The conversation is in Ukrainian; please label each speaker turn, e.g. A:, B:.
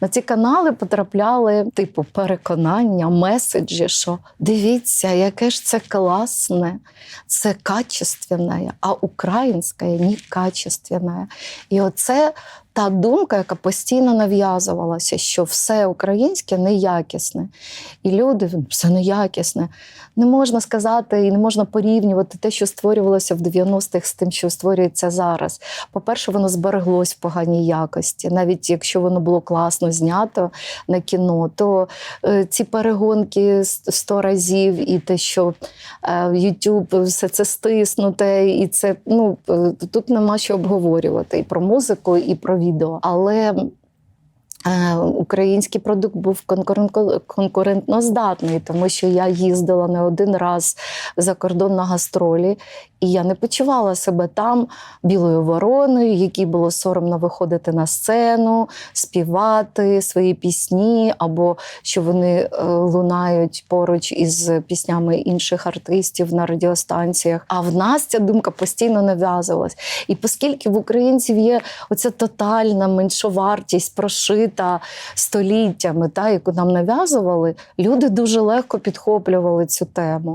A: На ці канали потрапляли типу переконання, меседжі, що дивіться, яке ж це класне, це качественне, а українське не качественне. І оце та думка, яка постійно нав'язувалася, що все українське неякісне. І люди все неякісне. Не можна сказати і не можна порівнювати те, що створювалося в 90-х з тим, що створюється зараз. По-перше, воно збереглось в поганій якості. Навіть якщо воно було класно знято на кіно, то е, ці перегонки сто разів, і те, що е, YouTube все це стиснуте, і це ну е, тут нема що обговорювати і про музику, і про відео. Але е, Український продукт був конкурен- конкурентно здатний, тому що я їздила не один раз за кордон на гастролі, і я не почувала себе там білою вороною, якій було соромно виходити на сцену, співати свої пісні, або що вони е, лунають поруч із піснями інших артистів на радіостанціях. А в нас ця думка постійно нав'язувалась. І оскільки в українців є оця тотальна меншовартість, прошита століттями, та, яку нам нав'язували, люди дуже легко підхоплювали цю тему.